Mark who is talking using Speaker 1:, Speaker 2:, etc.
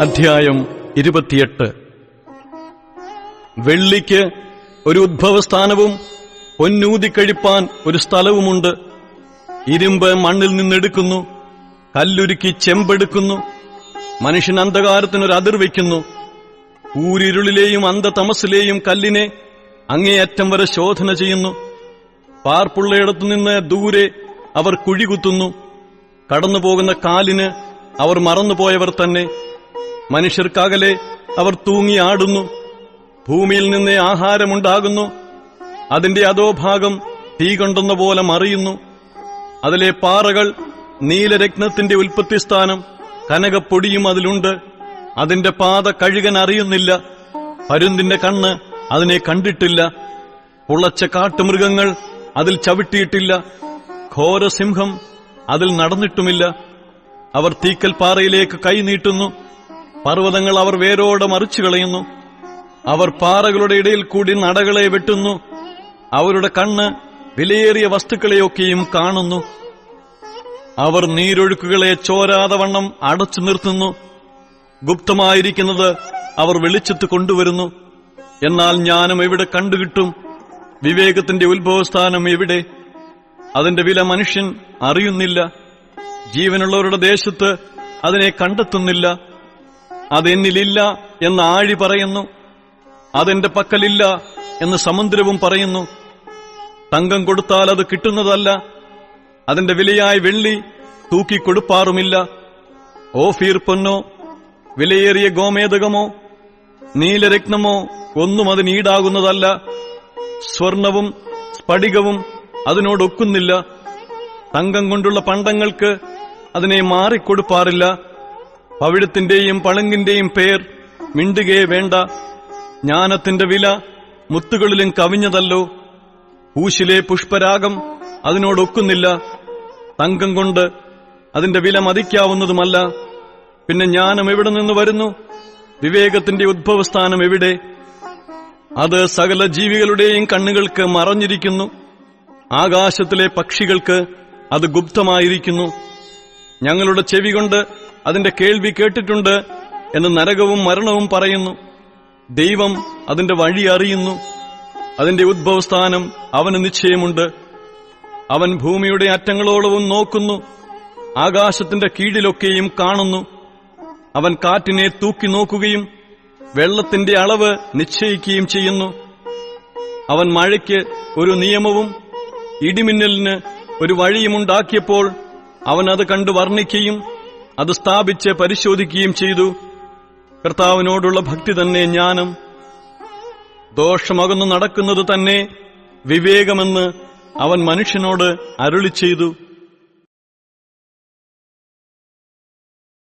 Speaker 1: അധ്യായം ഇരുപത്തിയെട്ട്. വെള്ളിക്ക് ഒരു ഉദ്ഭവസ്ഥാനവും പൊന്നൂതിക്കഴിപ്പാൻ ഒരു സ്ഥലവുമുണ്ട്. ഇരുമ്പ് മണ്ണിൽ നിന്നെടുക്കുന്നു കല്ലുരുക്കി ചെമ്പെടുക്കുന്നു മനുഷ്യൻ അന്ധകാരത്തിനൊരു അതിർ വയ്ക്കുന്നു. ഊരിരുളിലെയും അന്ധതമസിലെയും കല്ലിനെ അങ്ങേയറ്റം വരെ ശോധന ചെയ്യുന്നു. പാർപ്പുള്ളയിടത്തു നിന്ന് ദൂരെ അവർ കുഴികുത്തുന്നു. കടന്നുപോകുന്ന കാലിന് അവർ മറന്നുപോയവർ തന്നെ. മനുഷ്യർക്കകലെ അവർ തൂങ്ങിയാടുന്നു ഭൂമിയിൽ നിന്ന് ആഹാരമുണ്ടാകുന്നു. അതിന്റെ അധോഭാഗം തീ കൊണ്ടെന്ന പോലെ മറിയുന്നു. അതിലെ പാറകൾ നീലരത്നത്തിന്റെ ഉൽപ്പത്തിസ്ഥാനം കനകപ്പൊടിയും അതിലുണ്ട്. അതിന്റെ പാത കഴുകൻ അറിയുന്നില്ല. പരുന്തിന്റെ കണ്ണ് അതിനെ കണ്ടിട്ടില്ല. പുളച്ച കാട്ടുമൃഗങ്ങൾ അതിൽ ചവിട്ടിയിട്ടില്ല. ഘോരസിംഹം അതിൽ നടന്നിട്ടുമില്ല. അവർ തീക്കൽ പാറയിലേക്ക് കൈനീട്ടുന്നു പർവതങ്ങൾ അവർ വേരോടെ മറിച്ചു കളയുന്നു. അവർ പാറകളുടെ ഇടയിൽ കൂടി നടകളെ വെട്ടുന്നു. അവരുടെ കണ്ണ് വിലയേറിയ വസ്തുക്കളെയൊക്കെയും കാണുന്നു. അവർ നീരൊഴുക്കുകളെ ചോരാതെ വണ്ണം അടച്ചു നിർത്തുന്നു. ഗുപ്തമായിരിക്കുന്നത് അവർ വെളിച്ചത്ത് കൊണ്ടുവരുന്നു. എന്നാൽ ജ്ഞാനം എവിടെ കണ്ടുകിട്ടും? വിവേകത്തിന്റെ ഉത്ഭവസ്ഥാനം എവിടെ? അതിന്റെ വില മനുഷ്യൻ അറിയുന്നില്ല. ജീവനുള്ളവരുടെ ദേശത്ത് അതിനെ കണ്ടെത്തുന്നില്ല. അതെന്നിലില്ല എന്ന് ആഴി പറയുന്നു. അതെന്റെ പക്കലില്ല എന്ന് സമുദ്രവും പറയുന്നു. തങ്കം കൊടുത്താൽ അത് കിട്ടുന്നതല്ല. അതിന്റെ വിലയായ വെള്ളി തൂക്കിക്കൊടുപ്പാറുമില്ല ഓഫീർ പൊന്നോ വിലയേറിയ ഗോമേതകമോ നീലരത്നമോ ഒന്നും അതിനീടാകുന്നതല്ല സ്വർണവും സ്ഫടികവും അതിനോടൊക്കുന്നില്ല. തങ്കം കൊണ്ടുള്ള പണ്ടങ്ങൾക്ക് അതിനെ മാറിക്കൊടുപ്പാറില്ല. പവിഴത്തിന്റെയും പളുങ്കിന്റെയും പേർ മിണ്ടുകയെ വേണ്ട. ജ്ഞാനത്തിന്റെ വില മുത്തുകളിലും കവിഞ്ഞതല്ലോ. ഊശിലെ പുഷ്പരാഗം അതിനോടൊക്കുന്നില്ല. തങ്കം കൊണ്ട് അതിന്റെ വില മതിക്കാവുന്നതുമല്ല. പിന്നെ ജ്ഞാനം എവിടെ നിന്ന് വരുന്നു? വിവേകത്തിന്റെ ഉദ്ഭവസ്ഥാനം എവിടെ? അത് സകല ജീവികളുടെയും കണ്ണുകൾക്ക് മറഞ്ഞിരിക്കുന്നു. ആകാശത്തിലെ പക്ഷികൾക്ക് അത് ഗുപ്തമായിരിക്കുന്നു. ഞങ്ങളുടെ ചെവി കൊണ്ട് അതിന്റെ കേൾവി കേട്ടിട്ടുണ്ട് എന്ന് നരകവും മരണവും പറയുന്നു. ദൈവം അതിന്റെ വഴി അറിയുന്നു. അതിന്റെ ഉദ്ഭവസ്ഥാനം അവന് നിശ്ചയമുണ്ട്. അവൻ ഭൂമിയുടെ അറ്റങ്ങളോളവും നോക്കുന്നു. ആകാശത്തിന്റെ കീഴിലൊക്കെയും കാണുന്നു. അവൻ കാറ്റിനെ തൂക്കി നോക്കുകയും വെള്ളത്തിന്റെ അളവ് നിശ്ചയിക്കുകയും ചെയ്യുന്നു. അവൻ മഴയ്ക്ക് ഒരു നിയമവും ഇടിമിന്നലിന് ഒരു വഴിയുമുണ്ടാക്കിയപ്പോൾ അവൻ അത് കണ്ടു വർണിക്കുകയും അത് സ്ഥാപിച്ച് പരിശോധിക്കുകയും ചെയ്തു. കർത്താവിനോടുള്ള ഭക്തി തന്നെ ജ്ഞാനം. ദോഷമകന്നു നടക്കുന്നത് തന്നെ വിവേകമെന്ന് അവൻ മനുഷ്യനോട് അരുളി ചെയ്തു.